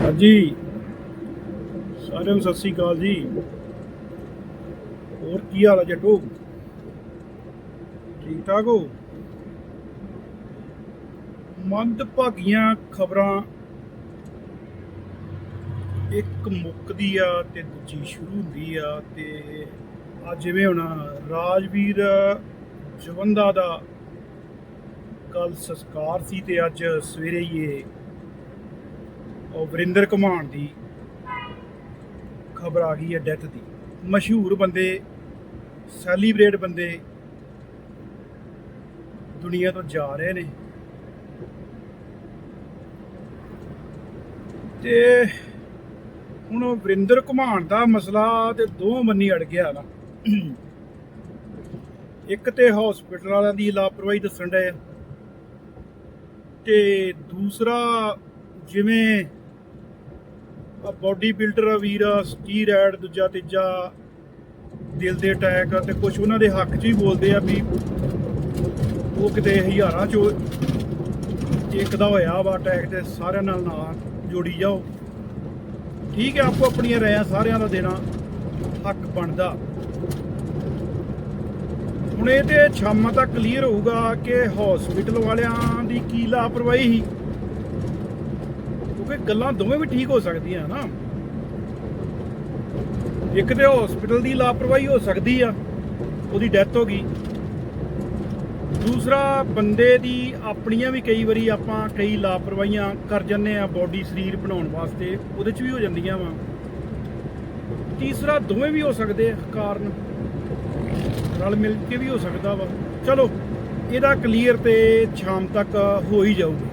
ਹਾਂਜੀ। ਸਾਰਿਆਂ ਨੂੰ ਸਤਿ ਸ੍ਰੀ ਅਕਾਲ ਜੀ। ਹੋਰ ਕੀ ਹਾਲ ਹੈ ਜੱਟੋ? ਠੀਕ ਠਾਕ ਹੋ? ਮੰਦਭਾਗੀਆਂ ਖਬਰਾਂ ਇੱਕ ਮੁੱਕਦੀ ਆ ਤੇ ਦੂਜੀ ਸ਼ੁਰੂ ਹੁੰਦੀ ਆ ਤੇ ਅੱਜ ਜਿਵੇਂ ਹੁਣ ਰਾਜਵੀਰ ਜਵੰਦਾ ਦਾ ਕੱਲ ਸੰਸਕਾਰ ਸੀ ਤੇ ਅੱਜ ਸਵੇਰੇ ਹੀ ਇਹ ਉਹ ਵਰਿੰਦਰ ਘਮਾਣ ਦੀ ਖਬਰ ਆ ਗਈ ਹੈ ਡੈਥ ਦੀ। ਮਸ਼ਹੂਰ ਬੰਦੇ ਸੈਲੀਬ੍ਰੇਟ ਬੰਦੇ ਦੁਨੀਆ ਤੋਂ ਜਾ ਰਹੇ ਨੇ। ਤੇ ਹੁਣ ਵਰਿੰਦਰ ਘਮਾਣ ਦਾ ਮਸਲਾ ਤੇ ਦੋ ਮੰਨੀ ਅੜ ਗਿਆ ਨਾ। ਇੱਕ ਤੇ ਹਸਪੀਟਲ ਵਾਲਿਆਂ ਦੀ ਲਾਪਰਵਾਹੀ ਦੱਸਣ ਡਏ ਆ। ਤੇ ਦੂਸਰਾ ਜਿਵੇਂ ਬਾਡੀ ਬਿਲਡਰ ਵੀਰ ਸਟੀਰੋਇਡ ਦੂਜਾ ਤੀਜਾ, ਦਿਲ ਦੇ ਅਟੈਕ ਤੇ ਕੁਝ ਉਹਨਾਂ ਦੇ ਹੱਕ 'ਚ ਹੀ ਬੋਲਦੇ ਆ ਵੀ ਉਹ ਕਿਤੇ ਹਜ਼ਾਰਾਂ ਚੋਂ ਇੱਕ ਦਾ ਹੋਇਆ ਵਾ ਅਟੈਕ ਤੇ ਸਾਰਿਆਂ ਨਾਲ ਨਾ ਜੋੜੀ ਜਾਓ। ਠੀਕ ਹੈ ਆਪੋ ਆਪਣੀਆਂ ਰਾਇਆਂ ਸਾਰਿਆਂ ਦਾ ਦੇਣਾ ਹੱਕ ਬਣਦਾ। ਹੁਣ ਇਹ ਤੇ ਸ਼ਾਮਾਂ ਤੱਕ ਕਲੀਅਰ ਹੋਊਗਾ ਕਿ ਹਸਪੀਟਲ ਵਾਲਿਆਂ ਦੀ ਕੀ ਲਾਪਰਵਾਹੀ ਸੀ। ਗੱਲਾਂ ਦੋਵੇਂ ਵੀ ਠੀਕ ਹੋ ਸਕਦੀਆਂ ਨਾ। ਇੱਕ ਤੇ ਹਸਪੀਟਲ ਦੀ ਲਾਪਰਵਾਹੀ ਹੋ ਸਕਦੀ ਆ, ਉਹਦੀ ਡੈਥ ਹੋ ਗਈ। ਦੂਸਰਾ, ਬੰਦੇ ਦੀ ਆਪਣੀਆਂ ਵੀ ਕਈ ਵਾਰੀ ਆਪਾਂ ਕਈ ਲਾਪਰਵਾਹੀਆਂ ਕਰ ਜੰਨੇ ਆ ਬਾਡੀ ਸਰੀਰ ਬਣਾਉਣ ਵਾਸਤੇ, ਉਹਦੇ 'ਚ ਵੀ ਹੋ ਜਾਂਦੀਆਂ ਵਾ। ਤੀਸਰਾ, ਦੋਵੇਂ ਵੀ ਹੋ ਸਕਦੇ ਆ ਕਾਰਨ। ਰਲ ਮਿਲ ਕੇ ਵੀ ਹੋ ਸਕਦਾ ਵਾ। ਚਲੋ, ਇਹਦਾ ਕਲੀਅਰ ਤੇ ਸ਼ਾਮ ਤੱਕ ਹੋ ਹੀ ਜਾਊਗਾ।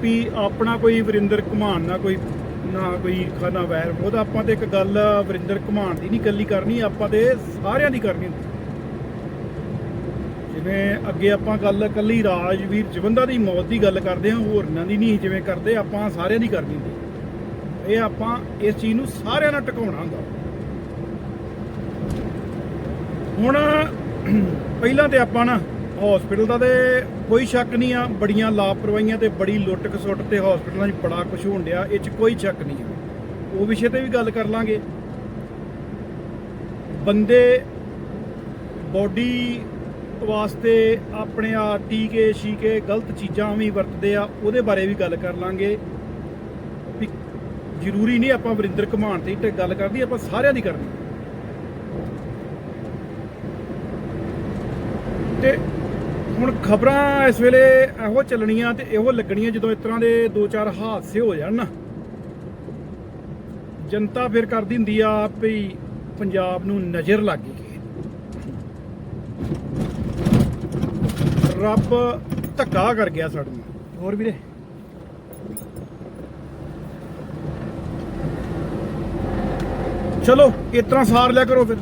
ਵੀ ਆਪਣਾ ਕੋਈ ਵਰਿੰਦਰ ਘਮਾਨ ਨਾ ਕੋਈ ਨਾ ਕੋਈ ਖਾਨਾ ਵੈਰ ਉਹਦਾ ਆਪਾਂ ਤੇ ਇੱਕ ਗੱਲ ਵਰਿੰਦਰ ਘਮਾਨ ਦੀ ਨਹੀਂ ਕੱਲੀ ਕਰਨੀ, ਆਪਾਂ ਤੇ ਸਾਰਿਆਂ ਦੀ ਕਰਨੀ ਹੁੰਦੀ। ਜਿਵੇਂ ਅੱਗੇ ਆਪਾਂ ਗੱਲ ਕੱਲੀ ਰਾਜਵੀਰ ਜਵੰਦਾ ਦੀ ਮੌਤ ਦੀ ਗੱਲ ਕਰਦੇ ਹਾਂ, ਹੋਰਨਾਂ ਦੀ ਨਹੀਂ ਜਿਵੇਂ ਕਰਦੇ, ਆਪਾਂ ਸਾਰਿਆਂ ਦੀ ਕਰਨੀ ਹੁੰਦੀ। ਇਹ ਆਪਾਂ ਇਸ ਚੀਜ਼ ਨੂੰ ਸਾਰਿਆਂ ਨਾਲ ਟਿਕਾਉਣਾ ਹੁੰਦਾ। ਹੁਣ ਪਹਿਲਾਂ ਤੇ ਆਪਾਂ ਨਾ ਹਸਪੀਟਲ ਦਾ ਤੇ ਕੋਈ ਸ਼ੱਕ ਨਹੀਂ ਆ, ਬੜੀਆਂ ਲਾਪਰਵਾਹੀਆਂ ਤੇ ਬੜੀ ਲੁੱਟ ਖਸੁੱਟ ਤੇ ਹਸਪੀਟਲਾਂ 'ਚ ਬੜਾ ਕੁਝ ਹੋਣ ਡਿਆ, ਇਹ 'ਚ ਕੋਈ ਸ਼ੱਕ ਨਹੀਂ ਆ। ਉਹ ਵਿਸ਼ੇ ਤੇ ਵੀ ਗੱਲ ਕਰ ਲਾਂਗੇ। ਬੰਦੇ ਬੋਡੀ ਵਾਸਤੇ ਆਪਣੇ ਆ ਟੀਕੇ ਸ਼ੀਕੇ ਗਲਤ ਚੀਜ਼ਾਂ ਵੀ ਵਰਤਦੇ ਆ, ਉਹਦੇ ਬਾਰੇ ਵੀ ਗੱਲ ਕਰ ਲਾਂਗੇ। ਵੀ ਜ਼ਰੂਰੀ ਨਹੀਂ ਆਪਾਂ ਵਰਿੰਦਰ ਘਮਾਨ ਤੇ ਗੱਲ ਕਰਦੀ ਆਪਾਂ ਸਾਰਿਆਂ ਦੀ ਕਰਨੀ। ਤੇ ਹੁਣ ਖਬਰਾਂ ਇਸ ਵੇਲੇ ਇਹੋ ਚੱਲਣੀਆਂ ਤੇ ਇਹੋ ਲੱਗਣੀਆਂ ਜਦੋਂ ਇਸ ਤਰ੍ਹਾਂ ਦੇ ਦੋ ਚਾਰ ਹਾਦਸੇ ਹੋ ਜਾਣ ਨਾ। ਜਨਤਾ ਫਿਰ ਕਰਦੀ ਹੁੰਦੀ ਆ ਵੀ ਪੰਜਾਬ ਨੂੰ ਨਜ਼ਰ ਲੱਗ ਗਈ। ਰੱਬ ਧੱਕਾ ਕਰ ਗਿਆ ਸਾਡੇ ਨਾਲ। ਹੋਰ ਵੀਰੇ? ਚਲੋ ਇਸ ਤਰ੍ਹਾਂ ਸਾਰ ਲਿਆ ਕਰੋ ਫਿਰ।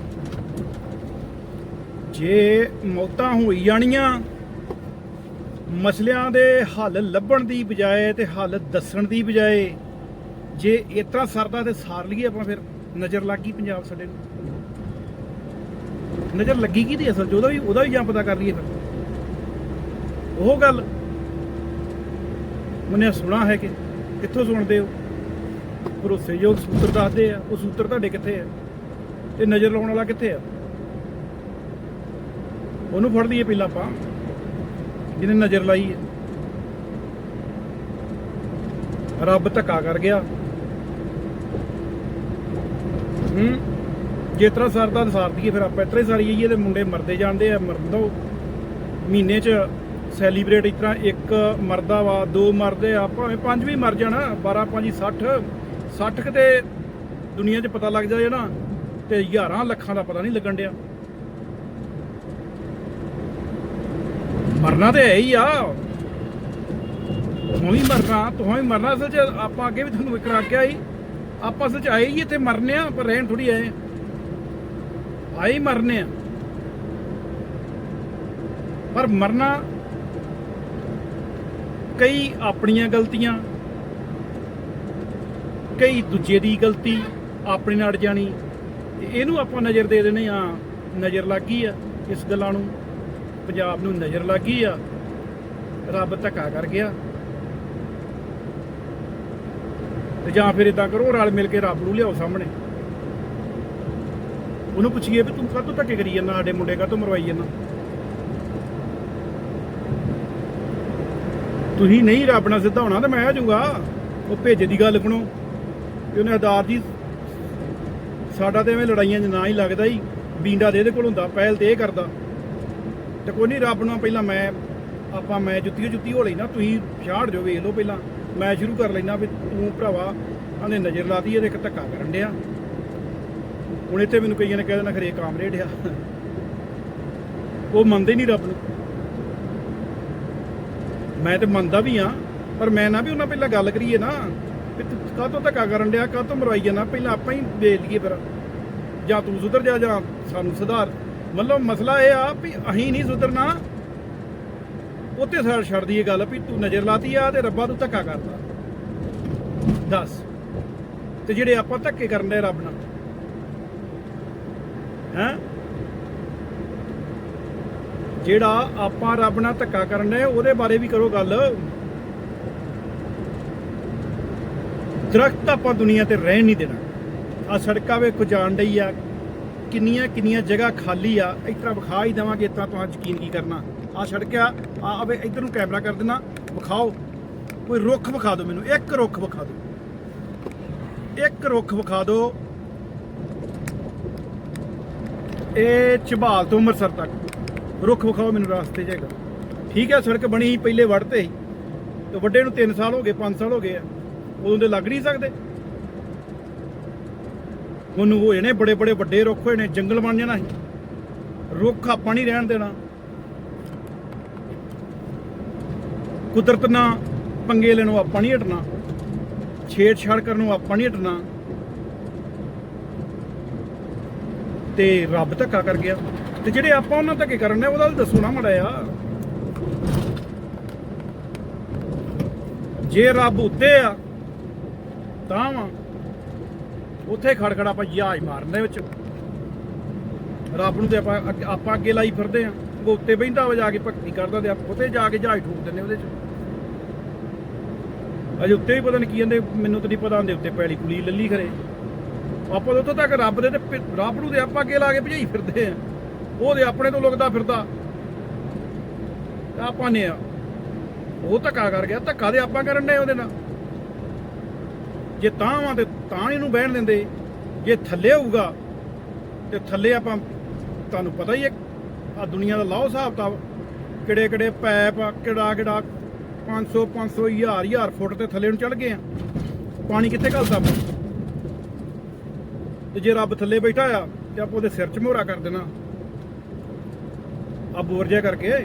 ਜੇ ਮੌਤਾਂ ਹੋਈ ਜਾਣੀਆਂ ਮਸਲਿਆਂ ਦੇ ਹੱਲ ਲੱਭਣ ਦੀ ਬਜਾਏ ਤੇ ਹੱਲ ਦੱਸਣ ਦੀ ਬਜਾਏ ਜੇ ਇਸ ਤਰ੍ਹਾਂ ਸਰਦਾ ਤੇ ਸਾਰ ਲਈਏ ਆਪਾਂ ਫਿਰ ਨਜ਼ਰ ਲੱਗ ਗਈ ਪੰਜਾਬ ਸਾਡੇ ਨੂੰ। ਨਜ਼ਰ ਲੱਗੀ ਕੀ ਦੀ ਅਸਲ 'ਚ? ਉਹਦਾ ਵੀ ਉਹਦਾ ਵੀ ਜਾਂ ਪਤਾ ਕਰ ਲਈਏ ਫਿਰ। ਉਹ ਗੱਲ ਉਹਨੇ ਸੁਣਾ ਹੈ ਕਿ ਕਿੱਥੋਂ ਸੁਣਦੇ ਹੋ? ਭਰੋਸੇਯੋਗ ਸੂਤਰ ਦੱਸਦੇ ਆ। ਉਹ ਸੂਤਰ ਤੁਹਾਡੇ ਕਿੱਥੇ ਆ? ਤੇ ਨਜ਼ਰ ਲਾਉਣ ਵਾਲਾ ਕਿੱਥੇ ਆ? ਉਹਨੂੰ ਫੜ ਲਈਏ ਪਹਿਲਾਂ ਆਪਾਂ। ਜਿਹਨੇ ਨਜ਼ਰ ਲਾਈ ਹੈ। ਰੱਬ ਧੱਕਾ ਕਰ ਗਿਆ। ਹੂੰ? ਜੇ ਤਰ੍ਹਾਂ ਸਰਦਾ ਸਾਰ ਦਈਏ ਫਿਰ ਆਪਾਂ ਇਤਰੇ ਸਾਰੀ ਜਾਈਏ ਤੇ ਮੁੰਡੇ ਮਰਦੇ ਜਾਂਦੇ ਆ, ਮਰਨ ਦੋ। ਮਹੀਨੇ 'ਚ ਸੈਲੀਬ੍ਰੇਟ ਇਸ ਤਰ੍ਹਾਂ ਇੱਕ ਮਰਦਾ ਵਾ, ਦੋ ਮਰਦੇ ਆ, ਭਾਵੇਂ ਪੰਜ ਵੀ ਮਰ ਜਾਣ 12 5 60 60 ਕਿਤੇ ਦੁਨੀਆ 'ਚ ਪਤਾ ਲੱਗ ਜਾਏ ਨਾ, ਤੇ ਹਜ਼ਾਰਾਂ ਲੱਖਾਂ ਦਾ ਪਤਾ ਨਹੀਂ ਲੱਗਣ ਡਿਆ। ਮਰਨਾ ਤੇ ਹੈ ਹੀ ਆ। ਤੂੰ ਵੀ ਮਰਨਾ, ਤੂੰ ਵੀ ਮਰਨਾ, ਅਸਲ 'ਚ ਆਪਾਂ ਅੱਗੇ ਵੀ ਤੁਹਾਨੂੰ ਇੱਕ ਰੱਖਿਆ ਸੀ, ਆਪਾਂ ਅਸਲ 'ਚ ਆਏ ਹੀ ਇੱਥੇ ਮਰਨੇ ਆ ਪਰ ਰਹਿਣ ਥੋੜੀ ਆਏ ਆਏ ਮਰਨੇ ਆ। ਪਰ ਮਰਨਾ ਕਈ ਆਪਣੀਆਂ ਗਲਤੀਆਂ, ਕਈ ਦੂਜੇ ਦੀ ਗਲਤੀ, ਆਪਣੇ ਨਾਲ ਜਾਣੀ, ਤੇ ਇਹਨੂੰ ਆਪਾਂ ਨਜ਼ਰ ਦੇ ਦੇਣੇ ਆ, ਨਜ਼ਰ ਲੱਗ ਗਈ ਆ ਇਸ ਗੱਲਾਂ ਨੂੰ। ਪੰਜਾਬ ਨੂੰ ਨਜ਼ਰ ਲੱਗ ਗਈ ਆ, ਰੱਬ ਧੱਕਾ ਕਰ ਗਿਆ। ਤੇ ਜਾਂ ਫਿਰ ਇਦਾਂ ਕਰੋ, ਰਲ ਮਿਲ ਕੇ ਰੱਬ ਨੂੰ ਲਿਆਓ ਸਾਹਮਣੇ। ਉਹਨੂੰ ਪੁੱਛੀਏ ਵੀ ਤੂੰ ਕਾਹਤੋਂ ਧੱਕੇ ਕਰੀ ਜਾਂਦਾ, ਸਾਡੇ ਮੁੰਡੇ ਕਾਹਤੋਂ ਮਰਵਾਈ ਜਾਂਦਾ? ਤੁਸੀਂ ਨਹੀਂ ਰੱਬ ਨਾਲ ਸਿੱਧਾ ਹੋਣਾ ਤੇ ਮੈਂ ਆ ਜਾਊਗਾ। ਉਹ ਭੇਜੇ ਦੀ ਗੱਲ ਕਣੋ ਕਿ ਉਹਨੇ ਆਦਾਰ ਜੀ ਸਾਡਾ ਤੇ ਐਵੇਂ ਲੜਾਈਆਂ 'ਚ ਨਾ ਹੀ ਲੱਗਦਾ ਹੀ। ਬੀਂਡਾ ਦੇ ਇਹਦੇ ਕੋਲ ਹੁੰਦਾ, ਪਹਿਲ ਤੇ ਇਹ ਕਰਦਾ। ਤੇ ਕੋਈ ਨਹੀਂ ਰੱਬ ਨੂੰ ਪਹਿਲਾਂ ਮੈਂ, ਆਪਾਂ ਮੈਂ ਜੁੱਤੀ ਜੁੱਤੀ ਹੋ ਲਈ ਨਾ ਤੁਸੀਂ ਛਾੜ ਜੋ ਵੇਖ ਲਓ ਪਹਿਲਾਂ। ਮੈਂ ਸ਼ੁਰੂ ਕਰ ਲੈਣਾ ਵੀ ਤੂੰ ਭਰਾਵਾ ਆਂਦੇ ਨਜ਼ਰ ਲਾਤੀ ਇਹਦੇ ਇੱਕ ਧੱਕਾ ਕਰਨ ਡਿਆ। ਹੁਣ ਇੱਥੇ ਮੈਨੂੰ ਕਈਆਂ ਨੇ ਕਹਿ ਦੇਣਾ, ਖਰੇ ਕਾਮਰੇਡ ਆ। ਉਹ ਮੰਨਦੇ ਨਹੀਂ ਰੱਬ ਨੂੰ। ਮੈਂ ਤੇ ਮੰਨਦਾ ਵੀ ਆ, ਪਰ ਮੈਂ ਨਾ ਵੀ ਉਹਨਾਂ ਪਹਿਲਾਂ ਗੱਲ ਕਰੀਏ ਨਾ, ਵੀ ਤੂੰ ਕਾਹਤੋਂ ਧੱਕਾ ਕਰਨ ਡਿਆ, ਕਾਹਤੋਂ ਮਰਵਾਈ ਜਾਣਾ ਪਹਿਲਾਂ ਆਪਾਂ ਹੀ ਵੇਚ ਲਈਏ ਫਿਰ। ਜਾਂ ਤੂੰ ਸੁਧਰ ਜਾ, ਜਾਂ ਸਾਨੂੰ ਸੁਧਾਰ। ਮਤਲਬ ਮਸਲਾ ਇਹ ਆ ਵੀ ਅਸੀਂ ਨਹੀਂ ਸੁਧਰਨਾ। ਉੱਤੇ ਸਾਰ ਛੱਡ ਦਈਏ ਗੱਲ ਵੀ ਤੂੰ ਨਜ਼ਰ ਲਾਤੀ ਆ ਤੇ ਰੱਬਾ ਤੂੰ ਧੱਕਾ ਕਰਦਾ ਦੱਸ। ਤੇ ਜਿਹੜੇ ਆਪਾਂ ਧੱਕੇ ਕਰਨ ਦੇ ਰੱਬ ਨਾਲ। ਹੈ? ਜਿਹੜਾ ਆਪਾਂ ਰੱਬ ਨਾਲ ਧੱਕਾ ਕਰਨ ਦੇ, ਉਹਦੇ ਬਾਰੇ ਵੀ ਕਰੋ ਗੱਲ। ਦਰਖਤ ਆਪਾਂ ਦੁਨੀਆ ਤੇ ਰਹਿਣ ਨਹੀਂ ਦੇਣਾ। ਆ ਸੜਕਾਂ ਵੇਖੋ ਜਾਣ ਡਈ ਆ। ਕਿੰਨੀਆਂ ਕਿੰਨੀਆਂ ਜਗ੍ਹਾ ਖਾਲੀ ਆ। ਇਸ ਤਰ੍ਹਾਂ ਵਿਖਾ ਹੀ ਦੇਵਾਂਗੇ ਇਸ ਤਰ੍ਹਾਂ ਤੁਹਾਨੂੰ ਯਕੀਨ ਕੀ ਕਰਨਾ। ਆ ਸੜਕ ਆ ਆ ਆਵੇ ਇਧਰ ਨੂੰ ਕੈਮਰਾ ਕਰ ਦੇਣਾ ਵਿਖਾਓ। ਕੋਈ ਰੁੱਖ ਵਿਖਾ ਦਿਓ ਮੈਨੂੰ ਇੱਕ ਰੁੱਖ ਵਿਖਾ ਦਿਓ। ਇੱਕ ਰੁੱਖ ਵਿਖਾ ਦਿਓ। ਇਹ ਝਬਾਲ ਤੋਂ ਅੰਮ੍ਰਿਤਸਰ ਤੱਕ। ਰੁੱਖ ਵਿਖਾਓ ਮੈਨੂੰ ਰਸਤੇ ਜੇਗਾ ਠੀਕ ਹੈ ਸੜਕ ਬਣੀ ਸੀ, ਪਹਿਲੇ ਵੜਤੇ ਸੀ। ਤੇ ਵੱਡੇ ਨੂੰ 3 ਸਾਲ ਹੋ ਗਏ 5 ਸਾਲ ਹੋ ਗਏ ਆ। ਉਦੋਂ ਦੇ ਲੱਗ ਨਹੀਂ ਸਕਦੇ। ਉਹਨੂੰ ਹੋ ਜਾਣੇ ਬੜੇ ਬੜੇ ਵੱਡੇ ਰੁੱਖ ਹੋਏ ਨੇ, ਜੰਗਲ ਬਣ ਜਾਣਾ ਸੀ। ਰੁੱਖ ਆਪਾਂ ਨਹੀਂ ਰਹਿਣ ਦੇਣਾ। ਕੁਦਰਤ ਨਾਲ ਪੰਗੇ ਨੂੰ ਆਪਾਂ ਨਹੀਂ ਹਟਣਾ। ਛੇੜਛਾੜ ਕਰਨ ਨੂੰ ਆਪਾਂ ਨਹੀਂ ਹਟਣਾ। ਤੇ ਰੱਬ ਧੱਕਾ ਕਰ ਗਿਆ। ਤੇ ਜਿਹੜੇ ਆਪਾਂ ਉਹਨਾਂ ਧੱਕੇ ਕਰਨ ਨੇ, ਉਹਦਾ ਦੱਸੋ ਨਾ ਮੜਾ ਆ ਜੇ ਰੱਬ ਉੱਤੇ ਆ, ਤਾਂ ਵਾ। ਉੱਥੇ ਖੜ ਖੜ ਆਪਾਂ ਜਹਾਜ਼ ਮਾਰਨ ਦੇ ਵਿੱਚ। ਰੱਬ ਨੂੰ ਤੇ ਆਪਾਂ ਆਪਾਂ ਅੱਗੇ ਲਾਈ ਫਿਰਦੇ ਆ ਉਹ ਉੱਤੇ ਬਹਿੰਦਾ ਵਾ ਜਾ ਕੇ ਭਗਤੀ ਕਰਦਾ ਤੇ ਆਪਾਂ ਉੱਥੇ ਜਾ ਕੇ ਜਹਾਜ਼ ਠੋਕ ਦਿੰਦੇ ਉਹਦੇ ਚ। ਅਜੇ ਉੱਤੇ ਵੀ ਪਤਾ ਨਹੀਂ ਕੀ ਕਹਿੰਦੇ, ਮੈਨੂੰ ਤਾਂ ਨਹੀਂ ਪਤਾ ਹੁੰਦੇ ਉੱਤੇ ਪੈਲੀ ਕੁਲੀ ਲੱਲੀ ਖਰੇ। ਆਪਾਂ ਤਾਂ ਉੱਥੋਂ ਤੱਕ ਰੱਬ ਦੇ ਤੇ ਰੱਬ ਨੂੰ ਤੇ ਆਪਾਂ ਅੱਗੇ ਲਾ ਕੇ ਭਜਾਈ ਫਿਰਦੇ ਆ ਉਹ ਤੇ ਆਪਣੇ ਤੋਂ ਲੁਕਦਾ ਫਿਰਦਾ। ਆਪਾਂ ਨੇ ਆ। ਉਹ ਧੱਕਾ ਕਰ ਗਿਆ। ਧੱਕਾ ਤੇ ਆਪਾਂ ਕਰਨ ਦੇ ਉਹਦੇ ਨਾਲ। ਜੇ ਤਾਂ ਵਾਂ ਤੇ ਤਾਂ ਇਹਨੂੰ ਬਹਿਣ ਦਿੰਦੇ। ਜੇ ਥੱਲੇ ਹੋਊਗਾ ਤੇ ਥੱਲੇ ਆਪਾਂ ਤੁਹਾਨੂੰ ਪਤਾ ਹੀ ਹੈ ਆ ਦੁਨੀਆ ਦਾ ਲਾਓ ਹਿਸਾਬ ਤਾਂ ਕਿਹੜੇ ਕਿਹੜੇ ਪੈਪ ਆ, ਕਿਹੜਾ ਕਿਹੜਾ 500 500 ਹਜ਼ਾਰ ਹਜ਼ਾਰ ਫੁੱਟ ਤੇ ਥੱਲੇ ਨੂੰ ਚੜ ਗਏ ਆ। ਪਾਣੀ ਕਿੱਥੇ ਘਲਦਾ ਤੇ ਜੇ ਰੱਬ ਥੱਲੇ ਬੈਠਾ ਆ ਤੇ ਆਪਾਂ ਉਹਦੇ ਸਿਰ 'ਚ ਮੋਹਰਾ ਕਰ ਦੇਣਾ। ਆ ਬੋਰ ਜਿਹਾ ਕਰਕੇ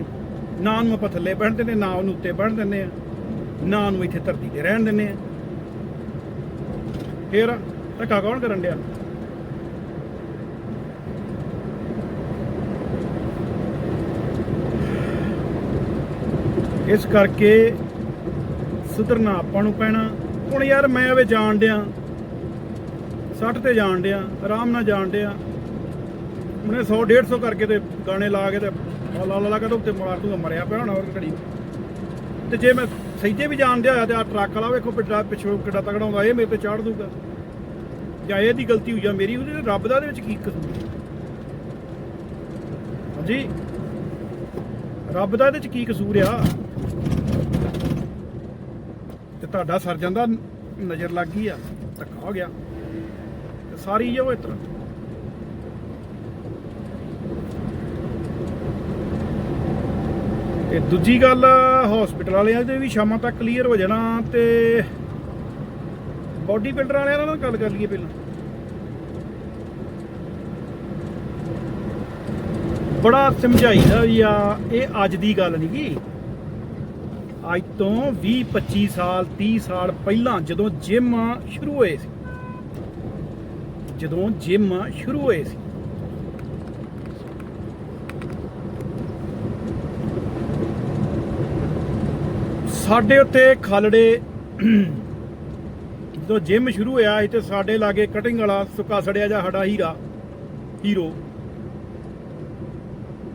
ਨਾ ਨੂੰ ਆਪਾਂ ਥੱਲੇ ਬਹਿਣ ਦਿੰਦੇ ਨਾ ਉਹਨੂੰ ਉੱਤੇ ਬਹਿਣ ਦਿੰਦੇ ਆ ਨਾ ਨੂੰ ਇੱਥੇ ਧਰਤੀ ਤੇ ਰਹਿਣ ਦਿੰਦੇ ਆ। ਫੇਰ ਧੱਕਾ ਕੌਣ ਕਰਨ ਡਿਆ? ਇਸ ਕਰਕੇ ਸੁਧਰਨਾ ਆਪਾਂ ਨੂੰ ਪੈਣਾ। ਹੁਣ ਯਾਰ ਮੈਂ ਆਵੇ ਜਾਣ ਡਿਆ। ਸੱਟ ਤੇ ਜਾਣ ਡਿਆ, ਆਰਾਮ ਨਾਲ ਜਾਣ ਡਿਆ। ਉਹਨੇ 100 150 ਕਰਕੇ ਤੇ ਗਾਣੇ ਲਾ ਕੇ ਤੇ ਲਾ ਲਾ ਲਾ ਕੇ ਤੇ ਉੱਤੇ ਮਾਰ ਦੂੰਗਾ ਮਰਿਆ ਪਿਆ ਹੋਣਾ ਹੋਰ ਘੜੀ ਤੇ ਜੇ ਮੈਂ ਸਹੀਤੇ ਵੀ ਜਾਣ ਡਿਆ ਹੋਇਆ ਤੇ ਆ ਟਰੱਕ ਵਾਲਾ ਵੇਖੋ ਪਿੱਛਾ ਪਿੱਛੋਂ ਕਿੱਡਾ ਤਗੜਾ ਹੁੰਦਾ ਇਹ ਮੇਰੇ ਤੇ ਚਾੜ ਦੂਗਾ ਜਾਂ ਇਹਦੀ ਗਲਤੀ ਹੋਈ ਆ ਮੇਰੀ, ਉਹਦੇ ਰੱਬ ਦਾ ਇਹਦੇ ਵਿੱਚ ਕੀ ਕਸੂਰ ਹਾਂਜੀ? ਰੱਬ ਦਾ ਇਹਦੇ ਵਿੱਚ ਕੀ ਕਸੂਰ ਆ? ਤੇ ਤੁਹਾਡਾ ਸਰ ਜਾਂਦਾ, ਨਜ਼ਰ ਲੱਗ ਗਈ ਆ, ਧੱਕਾ ਹੋ ਗਿਆ। ਸਾਰੀ ਜੋ ਇਸ ਤੇ ਦੂਜੀ ਗੱਲ ਹਸਪੀਟਲ ਵਾਲਿਆਂ ਦੇ ਵੀ ਸ਼ਾਮਾਂ ਤੱਕ ਕਲੀਅਰ ਹੋ ਜਾਣਾ ਤੇ ਬਾਡੀ ਬਿਲਡਰ ਵਾਲਿਆਂ ਨਾਲ ਗੱਲ ਕਰ ਲਈਏ ਪਹਿਲਾਂ। ਬੜਾ ਸਮਝਾਈਦਾ ਵੀ ਆ, ਇਹ ਅੱਜ ਦੀ ਗੱਲ ਨਹੀਂ ਗੀ। ਅੱਜ ਤੋਂ 20 25 ਸਾਲ 30 ਸਾਲ ਪਹਿਲਾਂ ਜਦੋਂ ਜਿਮ ਸ਼ੁਰੂ ਹੋਏ ਸੀ। ਜਦੋਂ ਜਿਮ ਸ਼ੁਰੂ ਹੋਏ ਸੀ। ਸਾਡੇ ਉੱਤੇ ਖਾਲੜੇ, ਜਦੋਂ ਜਿਮ ਸ਼ੁਰੂ ਹੋਇਆ ਸੀ ਤੇ ਸਾਡੇ ਲਾਗੇ ਕਟਿੰਗ ਵਾਲਾ ਸੁੱਕਾ ਸੜਿਆ ਜਾਂ ਸਾਡਾ ਹੀਰਾ, ਹੀਰੋ,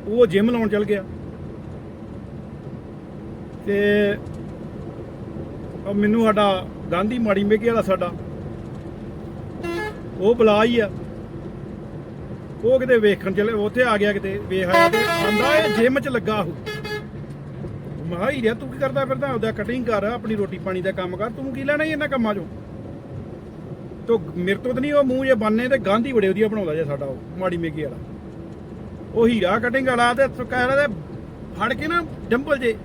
ਉਹ ਜਿਮ ਲਾਉਣ ਚੱਲ ਗਿਆ। ਤੇ ਮੈਨੂੰ ਸਾਡਾ ਗਾਂਧੀ ਮਾੜੀ ਮੇਕੇ ਵਾਲਾ ਸਾਡਾ, ਉਹ ਬੁਲਾ ਹੀ ਆ। ਉਹ ਕਿਤੇ ਵੇਖਣ ਚਲੇ, ਉੱਥੇ ਆ ਗਿਆ ਕਿਤੇ, ਵੇਖ ਆਇਆ ਆਂਦਾ ਇਹ ਜਿਮ ਚ ਲੱਗਾ ਉਹ। ਮੈਂ ਕਿਹਾ, ਹੀਰਿਆ, ਤੂੰ ਕੀ ਕਰਦਾ ਫਿਰਦਾ? ਉਹਦਾ ਕਟਿੰਗ ਕਰ, ਆਪਣੀ ਰੋਟੀ ਪਾਣੀ ਦਾ ਕੰਮ ਕਰ। ਤੂੰ ਕੀ ਲੈਣਾ ਈ ਇਹਨਾਂ ਕੰਮਾਂ ਚੋਂ? ਤੋ ਮੇਰੇ ਤੋਂ ਤਾਂ ਨਹੀਂ, ਉਹ ਮੂੰਹ ਜੇ ਬੰਨੇ ਤੇ ਗਾਂਧੀ ਬੜੇ ਵਧੀਆ ਬਣਾਉਂਦਾ ਜੇ ਸਾਡਾ ਉਹ, ਮਾੜੀ ਮੇਗੀ ਵਾਲਾ। ਉਹ ਹੀਰਾ ਕਟਿੰਗ ਵਾਲਾ ਤੇ ਕਹਿ ਰਿਹਾ ਤੇ ਫੜ ਕੇ ਨਾ ਡੰਬਲ ਜੇ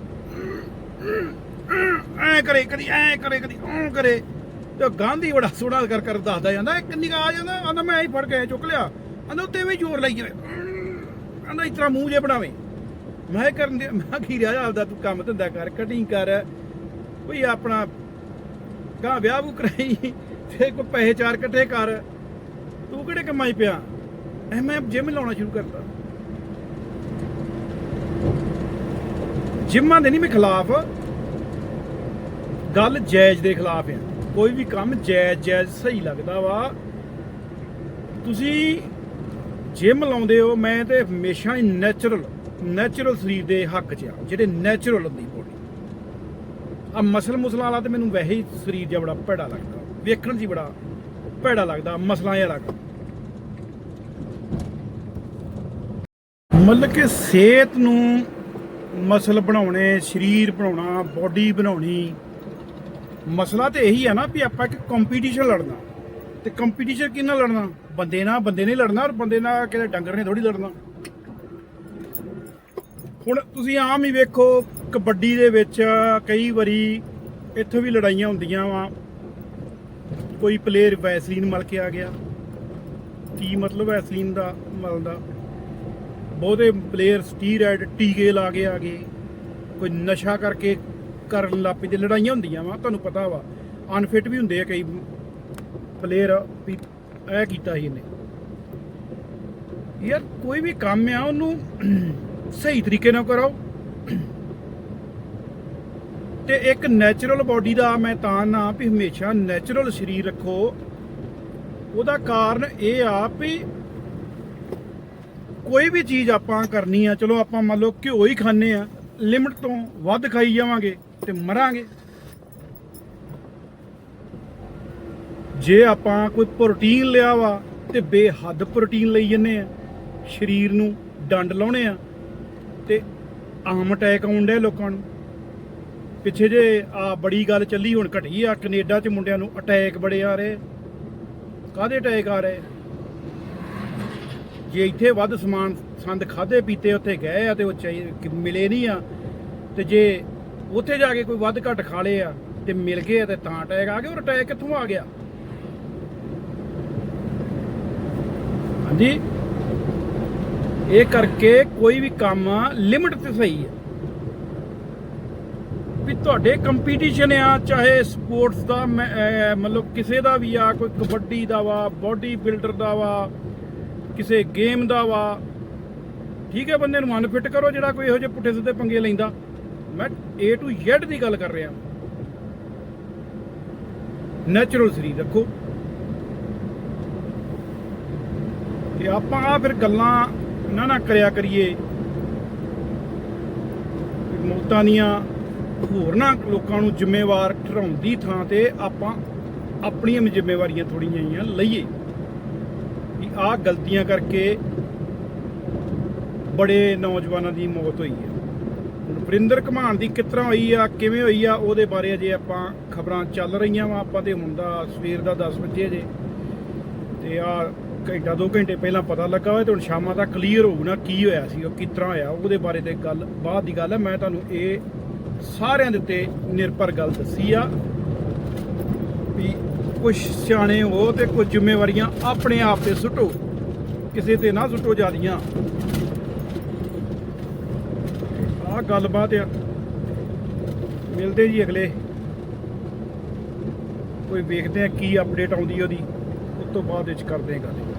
ਐ ਕਰੇ, ਕਦੀ ਐ ਕਰੇ, ਕਦੀ ਉਹ ਕਰੇ। ਤੇ ਗਾਂਧੀ ਬੜਾ ਸੋਹਣਾ ਕਰ ਕਰ ਦੱਸਦਾ ਜਾਂਦਾ, ਇੱਕ ਨਿਗਾਹ ਆ ਜਾਂਦਾ, ਆਂਦਾ ਮੈਂ ਐ ਫੜ ਕੇ ਐਂ ਚੁੱਕ ਲਿਆ। ਆਂਦਾ ਉੱਤੇ ਵੀ ਜ਼ੋਰ ਲਾਈ ਜਾਵੇ। ਆਂਦਾ ਇਸ ਤਰ੍ਹਾਂ ਮੂੰਹ ਜੇ ਬਣਾਵੇ। ਮੈਂ ਕਰਨ ਦੇ ਮੈਂ ਕੀ ਰਿਹਾ ਆਪਦਾ ਤੂੰ ਕੰਮ ਧੰਦਾ ਕਰ ਕਟਿੰਗ ਕਰ। ਕੋਈ ਆਪਣਾ ਗਾਂ ਵਿਆਹ ਵੂ ਕਰਾਈ ਤੇ ਕੋਈ ਪੈਸੇ ਚਾਰ ਇਕੱਠੇ ਕਰ। ਤੂੰ ਕਿਹੜੇ ਕਮਾਈ ਪਿਆ? ਐ ਮੈਂ ਜਿਮ ਲਾਉਣਾ ਸ਼ੁਰੂ ਕਰਤਾ। ਜਿੰਮਾਂ ਦੇ ਨਹੀਂ ਮੈਂ ਖਿਲਾਫ। ਗੱਲ ਜਾਇਜ਼ ਦੇ ਖਿਲਾਫ ਆ। ਕੋਈ ਵੀ ਕੰਮ ਜਾਇਜ਼ ਜਾਇਜ਼ ਸਹੀ ਲੱਗਦਾ ਵਾ। ਤੁਸੀਂ ਜਿਮ ਲਾਉਂਦੇ ਹੋ, ਮੈਂ ਤੇ ਹਮੇਸ਼ਾ ਹੀ ਨੈਚੁਰਲ ਨੈਚੁਰਲ ਸਰੀਰ ਦੇ ਹੱਕ 'ਚ ਆ, ਜਿਹੜੇ ਨੈਚੁਰਲ ਹੁੰਦੀ ਬੋਡੀ ਆ ਮਸਲ ਮੁਸਲਾਂ ਵਾਲਾ ਤੇ ਮੈਨੂੰ ਵੈਸੇ ਹੀ ਸਰੀਰ ਜਿਹਾ ਬੜਾ ਭੈੜਾ ਲੱਗਦਾ। ਵੇਖਣ 'ਚ ਹੀ ਬੜਾ ਭੈੜਾ ਲੱਗਦਾ, ਮਸਲਾ ਜਿਹਾ ਲੱਗਦਾ। ਮਤਲਬ ਕਿ ਸਿਹਤ ਨੂੰ ਮਸਲ ਬਣਾਉਣੇ, ਸਰੀਰ ਬਣਾਉਣਾ ਬੋਡੀ ਬਣਾਉਣੀ, ਮਸਲਾ ਤੇ ਇਹੀ ਆ ਨਾ ਵੀ ਆਪਾਂ ਇੱਕ ਕੰਪੀਟੀਸ਼ਨ ਲੜਨਾ। ਤੇ ਕੰਪੀਟੀਸ਼ਨ ਕਿਹਨਾਂ ਲੜਨਾ? ਬੰਦੇ ਨਾਲ, ਬੰਦੇ ਨੇ ਲੜਨਾ ਔਰ ਬੰਦੇ ਨਾਲ ਕਿਤੇ ਡੰਗਰ ਨੇ ਥੋੜੀ ਲੜਨਾ। ਹੁਣ ਤੁਸੀਂ ਆਮ ਹੀ ਵੇਖੋ, ਕਬੱਡੀ ਦੇ ਵਿੱਚ ਕਈ ਵਾਰੀ ਇੱਥੇ ਵੀ ਲੜਾਈਆਂ ਹੁੰਦੀਆਂ ਵਾ। ਕੋਈ ਪਲੇਅਰ ਵੈਸਲੀਨ ਮਲ ਕੇ ਆ ਗਿਆ। ਕੀ ਮਤਲਬ ਵੈਸਲੀਨ ਦਾ ਮਲਦਾ ਬਹੁਤੇ ਪਲੇਅਰ ਸਟੀਰਾਇਡ ਟੀਕੇ ਲਾ ਕੇ ਆ ਗਏ। ਕੋਈ ਨਸ਼ਾ ਕਰਕੇ ਕਰਨ ਲੱਪੀ ਤੇ ਲੜਾਈਆਂ ਹੁੰਦੀਆਂ ਵਾ, ਤੁਹਾਨੂੰ ਪਤਾ ਵਾ ਅਨਫਿਟ ਵੀ ਹੁੰਦੇ ਆ ਕਈ ਪਲੇਅਰ ਵੀ, ਇਹ ਕੀਤਾ ਸੀ ਇਹਨੇ। ਯਾਰ, ਕੋਈ ਵੀ ਕੰਮ ਆ, ਉਹਨੂੰ ਸਹੀ ਤਰੀਕੇ ਨਾਲ ਕਰੋ ਤੇ ਇੱਕ ਨੈਚੁਰਲ ਬਾਡੀ ਦਾ ਮੈਂ ਤਾਂ ਨਾ ਵੀ ਹਮੇਸ਼ਾ ਨੈਚੁਰਲ ਸਰੀਰ ਰੱਖੋ। ਉਹਦਾ ਕਾਰਨ ਇਹ ਆ ਵੀ ਕੋਈ ਵੀ ਚੀਜ਼ ਆਪਾਂ ਕਰਨੀ ਆ, ਚਲੋ ਆਪਾਂ ਮੰਨ ਲਓ ਘਿਓ ਹੀ ਖਾਣੇ ਆ ਲਿਮਟ ਤੋਂ ਵੱਧ ਖਾਈ ਜਾਵਾਂਗੇ ਤੇ ਮਰਾਂਗੇ। ਜੇ ਆਪਾਂ ਕੋਈ ਪ੍ਰੋਟੀਨ ਲਿਆ ਵਾ ਤੇ ਬੇਹੱਦ ਪ੍ਰੋਟੀਨ ਲਈ ਜੰਨੇ ਆ, ਸਰੀਰ ਨੂੰ ਡੰਡ ਲਾਉਣੇ ਆ ਆਮ ਅਟੈਕ ਆਉਂਦੇ ਲੋਕਾਂ ਨੂੰ। ਪਿੱਛੇ ਜੇ ਆ ਬੜੀ ਗੱਲ ਚੱਲੀ, ਹੁਣ ਘਟੀ ਆ, ਕੈਨੇਡਾ 'ਚ ਮੁੰਡਿਆਂ ਨੂੰ ਅਟੈਕ ਬੜੇ ਆ ਰਹੇ। ਕਾਹਦੇ ਅਟੈਕ ਆ ਰਹੇ? ਜੇ ਇੱਥੇ ਵੱਧ ਸਮਾਨ ਸੰਦ ਖਾਦੇ ਪੀਤੇ, ਉੱਥੇ ਗਏ ਆ ਤੇ ਉਹ ਚਾਹੀ- ਮਿਲੇ ਨਹੀਂ ਆ, ਤੇ ਜੇ ਉੱਥੇ ਜਾ ਕੇ ਕੋਈ ਵੱਧ ਘੱਟ ਖਾ ਲਏ ਆ ਤੇ ਮਿਲ ਗਏ ਆ ਤੇ ਤਾਂ ਅਟੈਕ ਆ ਗਿਆ ਔਰ ਅਟੈਕ ਕਿੱਥੋਂ ਆ ਗਿਆ? ਹਾਂਜੀ? ਇਹ ਕਰਕੇ ਕੋਈ ਵੀ ਕੰਮ ਲਿਮਟ ਤੇ ਸਹੀ ਹੈ। ਵੀ ਤੁਹਾਡੇ ਕੰਪੀਟੀਸ਼ਨ ਆ ਚਾਹੇ ਸਪੋਰਟਸ ਦਾ ਮੈਂ, ਮਤਲਬ ਕਿਸੇ ਦਾ ਵੀ ਆ ਕੋਈ ਕਬੱਡੀ ਦਾ ਵਾ ਬਾਡੀ ਬਿਲਡਰ ਦਾ ਵਾ ਕਿਸੇ ਗੇਮ ਦਾ ਵਾ ਠੀਕ ਹੈ ਬੰਦੇ ਨੂੰ ਅਨਫਿਟ ਕਰੋ ਜਿਹੜਾ ਕੋਈ ਇਹੋ ਜਿਹੇ ਪੁੱਠੇ ਸਿੱਧੇ ਪੰਗੇ ਲੈਂਦਾ। ਮੈਂ A ਟੂ Z ਦੀ ਗੱਲ ਕਰ ਰਿਹਾ। ਨੈਚੁਰਲ ਸਰੀਰ ਰੱਖੋ। ਤੇ ਆਪਾਂ ਆ ਫਿਰ ਗੱਲਾਂ ਨਾ ਨਾ ਕਰਿਆ ਕਰੀਏ। ਮੌਤਾਂ ਦੀਆਂ ਹੋਰਨਾਂ ਲੋਕਾਂ ਨੂੰ ਜ਼ਿੰਮੇਵਾਰ ਠਹਿਰਾਉਣ ਦੀ ਥਾਂ ਤੇ ਆਪਾਂ ਆਪਣੀਆਂ ਵੀ ਜ਼ਿੰਮੇਵਾਰੀਆਂ ਥੋੜੀਆਂ ਜਿਹੀਆਂ ਲਈਏ। ਕਿ ਆਹ ਗਲਤੀਆਂ ਕਰਕੇ ਬੜੇ ਨੌਜਵਾਨਾਂ ਦੀ ਮੌਤ ਹੋਈ ਹੈ। ਵਰਿੰਦਰ ਘਮਾਨ ਦੀ ਕਿਸ ਤਰ੍ਹਾਂ ਹੋਈ ਆ, ਕਿਵੇਂ ਹੋਈ ਆ, ਉਹਦੇ ਬਾਰੇ ਅਜੇ ਆਪਾਂ ਖਬਰਾਂ ਚੱਲ ਰਹੀਆਂ ਵਾ। ਆਪਾਂ ਤੇ ਹੁਣ ਦਾ ਸਵੇਰ ਦਾ 10 ਵਜੇ ਅਜੇ। ਤੇ ਆ ਘੰਟਾ ਦੋ ਘੰਟੇ ਪਹਿਲਾਂ ਪਤਾ ਲੱਗਾ ਹੋਇਆ ਤੇ ਹੁਣ ਸ਼ਾਮਾਂ ਤੱਕ ਕਲੀਅਰ ਹੋਊ ਨਾ ਕੀ ਹੋਇਆ ਸੀ, ਉਹ ਕਿਸ ਤਰ੍ਹਾਂ ਹੋਇਆ, ਉਹਦੇ ਬਾਰੇ ਤੇ ਗੱਲ, ਬਾਅਦ ਦੀ ਗੱਲ ਹੈ, ਮੈਂ ਤੁਹਾਨੂੰ ਇਹ ਸਾਰਿਆਂ ਦੇ ਉੱਤੇ ਨਿਰਭਰ ਗੱਲ ਦੱਸੀ ਆ ਵੀ ਕੁਝ ਸਿਆਣੇ ਹੋ ਤੇ ਕੁਝ ਜ਼ਿੰਮੇਵਾਰੀਆਂ ਆਪਣੇ ਆਪ ਤੇ ਸੁੱਟੋ, ਕਿਸੇ ਤੇ ਨਾ ਸੁੱਟੋ ਜਿਆਦੀਆਂ। ਆਹ ਗੱਲਬਾਤ ਆ। ਮਿਲਦੇ ਜੀ ਅਗਲੇ। ਕੋਈ ਵੇਖਦੇ ਆ ਕੀ ਅਪਡੇਟ ਆਉਂਦੀ ਉਹਦੀ, ਉਸ ਤੋਂ ਬਾਅਦ ਵਿੱਚ ਕਰਦੇ ਆ ਗੱਲ।